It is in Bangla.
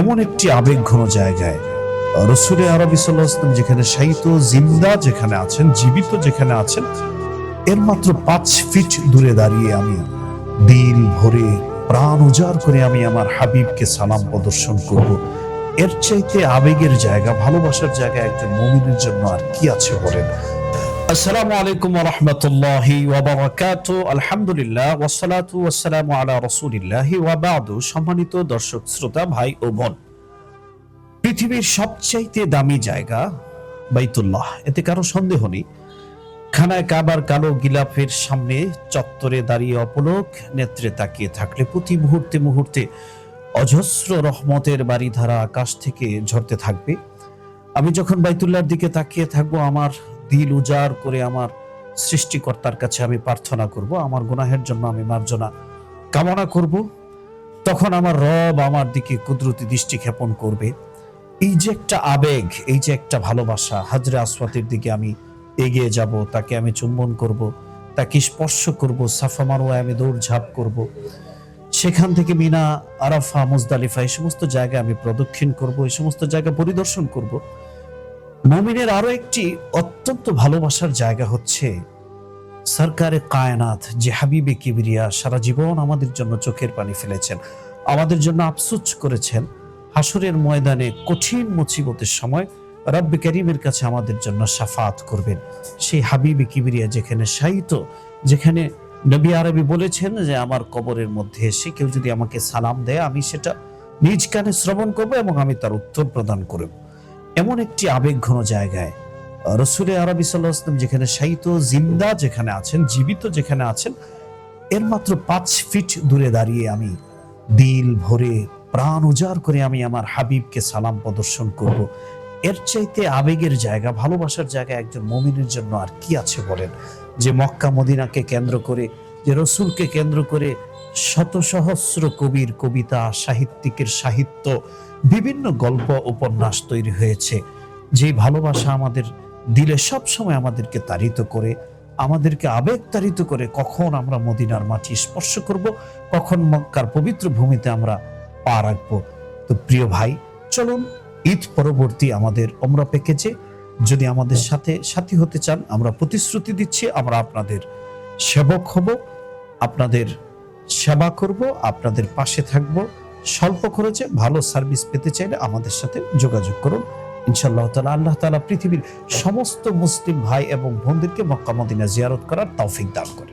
এমন একটি আবেগ ঘন জায়গায় রসুরে আরবি সাল্লাহাম যেখানে সাহিত্য জিন্দা যেখানে আছেন, জীবিত যেখানে আছেন, এর মাত্র পাঁচ ফিট দূরে দাঁড়িয়ে আমি দিল ভরে প্রাণ উজাড় করে আমি আমার হাবিবকে সালাম প্রদর্শন করব। এর চাইতে আবেগের জায়গা, ভালোবাসার জায়গা একজন মমিনের জন্য আর কি আছে বলেন? আসসালামু আলাইকুম রাহমাতুল্লাহি ওয়া বারাকাতু। আলহামদুলিল্লাহ ওয়াসসালাতু ওয়াসসালামু আলা রাসূলিল্লাহি ওয়া বাদু। সম্মানিত দর্শক, শ্রোতা, ভাই ও বোন, পৃথিবীর সবচাইতে দামি জায়গা বাইতুল্লাহ। এতে কারও সন্দেহ নেই। খানায় কাবার কালো গিলাফের সামনে চত্বরে দাঁড়িয়ে অপলোক নেত্রে তাকিয়ে থাকলে প্রতি মুহূর্তে মুহূর্তে অজস্র রহমতের বাড়িধারা আকাশ থেকে ঝরতে থাকবে। আমি যখন বাইতুল্লাহর দিকে তাকিয়ে থাকব, আমার দিল উজাড় করে আমার সৃষ্টিকর্তার কাছে আমি প্রার্থনা করব, আমার গুনাহের জন্য আমি মার্জনা কামনা করব। তখন আমার রব আমার দিকে কুদরতি দৃষ্টি ক্ষেপণ করবে। এই যে একটা আবেগ, এই যে একটা ভালোবাসা, হাজরে আসওয়াতের দিকে আমি এগিয়ে যাব, তাকে আমি চুম্বন করব, তাকে স্পর্শ করব, সাফা মারোয়ায় আমি দৌড়ঝাঁপ করব। সেখান থেকে মিনা, আরাফা, মুজদালিফা, এই সমস্ত জায়গায় আমি প্রদক্ষিণ করব, এই সমস্ত জায়গা পরিদর্শন করব। মমিনের আরও একটি অত্যন্ত ভালোবাসার জায়গা হচ্ছে সরকারে কায়নাত, যে হাবিবে কিবরিয়া সারা জীবন আমাদের জন্য চোখের পানি ফেলেছেন, আমাদের জন্য আফসুস করেছেন। হাসরের ময়দানে কঠিন মুসিবতের সময় রব্বে করিমের কাছে আমাদের জন্য সাফাত করবেন। সেই হাবিবে কিবরিয়া যেখানে সাহিত্য যেখানে নবী আরবি বলেছেন যে, আমার কবরের মধ্যে এসে কেউ যদি আমাকে সালাম দেয়, আমি সেটা নিজ কানে শ্রবণ করব এবং আমি তার উত্তর প্রদান করব। এমন একটি আবেগ ঘন জায়গায়। রসুলে আরবি সাল্লাহাম যেখানে সাহিত্য জিন্দা যেখানে আছেন, জীবিত যেখানে আছেন, এর মাত্র পাঁচ ফিট দূরে দাঁড়িয়ে আমি দিল ভরে প্রাণ উজাড় করে আমি আমার হাবিবকে সালাম প্রদর্শন করব। এর চাইতে আবেগের জায়গা, ভালোবাসার জায়গা একজন মমিনের জন্য আর কি আছে বলেন? যে মক্কা, মদিনাকে কেন্দ্র করে যে রসুলকে কেন্দ্র করে শত সহস্র কবির কবিতা, সাহিত্যিকের সাহিত্য, বিভিন্ন গল্প, উপন্যাস তৈরি হয়েছে। যে ভালোবাসা আমাদের দিলে সব সময় আমাদেরকে তাড়িত করে, আমাদেরকে আবেগ তাড়িত করে কখন আমরা মদিনার মাটি স্পর্শ করব, কখন মক্কার পবিত্র ভূমিতে আমরা পা রাখব। তো প্রিয় ভাই, চলুন ঈদ পরবর্তী আমাদের ওমরা প্যাকেজে। যদি আমাদের সাথে সাথী হতে চান, আমরা প্রতিশ্রুতি দিচ্ছি, আমরা আপনাদের সেবক হব, আপনাদের সেবা করব, আপনাদের পাশে থাকব। স্বল্প খরচে ভালো সার্ভিস পেতে চাইলে আমাদের সাথে যোগাযোগ করুন। ইনশাআল্লাহ তালা আল্লাহ তালা পৃথিবীর সমস্ত মুসলিম ভাই এবং বোনদেরকে মক্কা মদিনা জিয়ারত করার তৌফিক দান করে